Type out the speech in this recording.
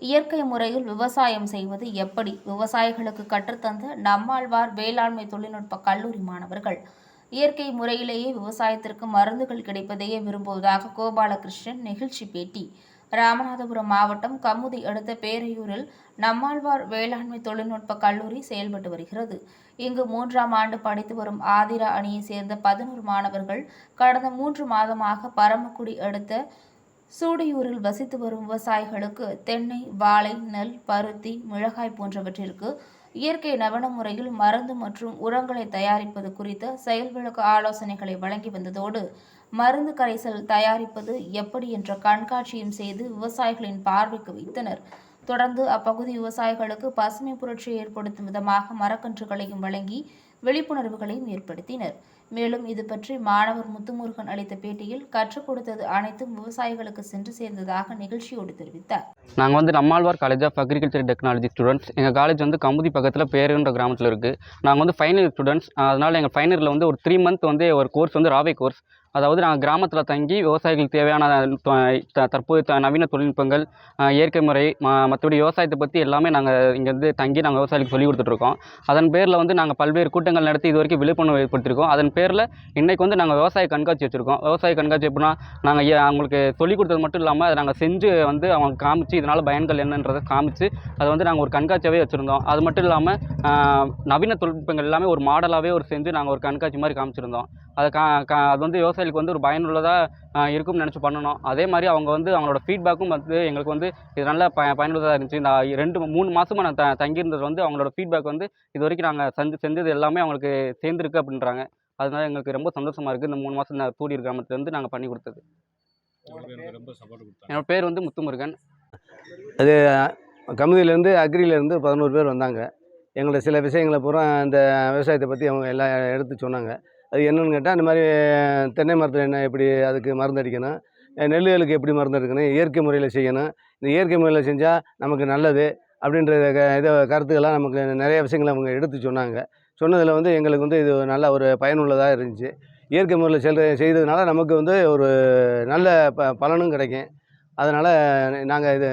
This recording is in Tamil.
இயற்கை முறையில் விவசாயம் செய்வது எப்படி? விவசாயிகளுக்கு கற்றுத்தந்த நம்மாழ்வார் வேளாண்மை தொழில்நுட்ப கல்லூரி மாணவர்கள் இயற்கை முறையிலேயே விவசாயத்திற்கு மருந்துகள் கிடைப்பதையே விரும்புவதாக கோபாலகிருஷ்ணன் நெகிழ்ச்சி பேட்டி. ராமநாதபுரம் மாவட்டம் கமுதி அடுத்த பேரையூரில் நம்மாழ்வார் வேளாண்மை தொழில்நுட்ப கல்லூரி செயல்பட்டு வருகிறது. இங்கு மூன்றாம் ஆண்டு படித்து வரும் ஆதிரா அணியை சேர்ந்த பதினோரு மாணவர்கள் கடந்த மூன்று மாதமாக பரமக்குடி அடுத்த சூடியூரில் வசித்து வரும் விவசாயிகளுக்கு தென்னை வாழை நெல் பருத்தி மிளகாய் போன்றவற்றிற்கு இயற்கை நவன முறையில் மருந்து மற்றும் உரங்களை தயாரிப்பது குறித்த செயல்விளக்க ஆலோசனைகளை வழங்கி வந்ததோடு மருந்து கரைசல் தயாரிப்பது எப்படி என்ற கண்காட்சியும் செய்து விவசாயிகளின் பார்வைக்கு வைத்தனர். தொடர்ந்து அப்பகுதி விவசாயிகளுக்கு பசுமை புரட்சி ஏற்படுத்தும் விதமாக மரக்கன்றுகளையும் வழங்கி விழிப்புணர்வுகளையும் ஏற்படுத்தினர். மேலும் இது பற்றி மாணவர் முத்துமுருகன் அளித்த பேட்டியில் கற்றுக் கொடுத்தது அனைத்தும் விவசாயிகளுக்கு சென்று சேர்ந்ததாக நிகழ்ச்சியோடு தெரிவித்தார். நாங்கள் வந்து Nammalvar college of agriculture technology students எங்கள் காலேஜ் வந்து கமுதி பக்கத்தில் பேருன்ற கிராமத்தில் இருக்குது நாங்கள் வந்து ஃபைனல் ஸ்டூடெண்ட்ஸ் அதனால் எங்கள் ஃபைனலில் வந்து ஒரு த்ரீ மந்த் வந்து ஒரு கோர்ஸ் வந்து ராவே கோர்ஸ் அதாவது நாங்கள் கிராமத்தில் தங்கி விவசாயிகளுக்கு தேவையான தற்போது த- நவீன தொழில்நுட்பங்கள் இயற்கை முறை ம மற்றபடி விவசாயத்தை பற்றி எல்லாமே நாங்கள் இங்கே வந்து தங்கி நாங்கள் விவசாயிகளுக்கு சொல்லிக் கொடுத்துட்ருக்கோம். அதன் பேரில் வந்து நாங்கள் பல்வேறு கூட்டங்கள் நடத்தி இது வரைக்கும் விழிப்புணர்வு ஏற்படுத்தியிருக்கோம். அதன் பேரில் இன்றைக்கி வந்து நாங்கள் விவசாய கண்காட்சி வச்சுருக்கோம். விவசாய கண்காட்சி எப்படின்னா நாங்கள் அவங்களுக்கு சொல்லிக் கொடுத்தது மட்டும் இல்லாமல் அதை நாங்கள் செஞ்சு வந்து அவங்க காமிச்சு இதனால் பயன்கள் என்னன்றதை காமிச்சு அதை வந்து நாங்கள் ஒரு கண்காட்சியாகவே வச்சுருந்தோம். அது மட்டும் இல்லாமல் நவீன தொழில்நுட்பங்கள் எல்லாமே ஒரு மாடலாகவே ஒரு செஞ்சு நாங்கள் ஒரு கண்காட்சி மாதிரி காமிச்சிருந்தோம். அது கா கா அது வந்து விவசாயிகளுக்கு வந்து ஒரு பயனுள்ளதாக இருக்கும்னு நினச்சி பண்ணணும். அதே மாதிரி அவங்க வந்து அவங்களோட ஃபீட்பேக்கும் வந்து எங்களுக்கு வந்து இது நல்ல ப பயனுள்ளதாக இருந்துச்சு. இந்த ரெண்டு மூணு மாதமாக நான் த தங்கியிருந்தது வந்து அவங்களோட ஃபீட்பேக் வந்து இது வரைக்கும் நாங்கள் செஞ்சு செஞ்சது எல்லாமே அவங்களுக்கு சேர்ந்துருக்கு அப்படின்றாங்க. அதனால எங்களுக்கு ரொம்ப சந்தோஷமாக இருக்குது இந்த மூணு மாதம் நான் தூடியூர் கிராமத்துலேருந்து நாங்கள் பண்ணி கொடுத்தது. உங்களுக்கு எனக்கு ரொம்ப சப்போர்ட் கொடுத்தாங்க. என்னோட பேர் வந்து முத்துமுருகன். அது கமுதியிலேருந்து அக்ரியிலேருந்து பதினோரு பேர் வந்தாங்க. எங்கள்ட்ட சில விஷயங்களை பூரா இந்த விவசாயத்தை பற்றி அவங்க எல்லாம் எடுத்து சொன்னாங்க. அது என்னென்னு கேட்டால் இந்த மாதிரி தென்னை மரத்தில் என்ன எப்படி அதுக்கு மருந்து அடிக்கணும்? நெல்லுகளுக்கு எப்படி மருந்து அடிக்கணும் இயற்கை முறையில் செய்யணும். இந்த இயற்கை முறையில் செஞ்சால் நமக்கு நல்லது அப்படின்ற க இதை கருத்துக்கெல்லாம் நமக்கு நிறைய விஷயங்களை அவங்க எடுத்து சொன்னாங்க. சொன்னதில் வந்து எங்களுக்கு வந்து இது நல்ல ஒரு பயனுள்ளதாக இருந்துச்சு. இயற்கை முறையில் செல் செய்ததுனால நமக்கு வந்து ஒரு நல்ல ப பலனும் கிடைக்கும். அதனால் நாங்கள் இது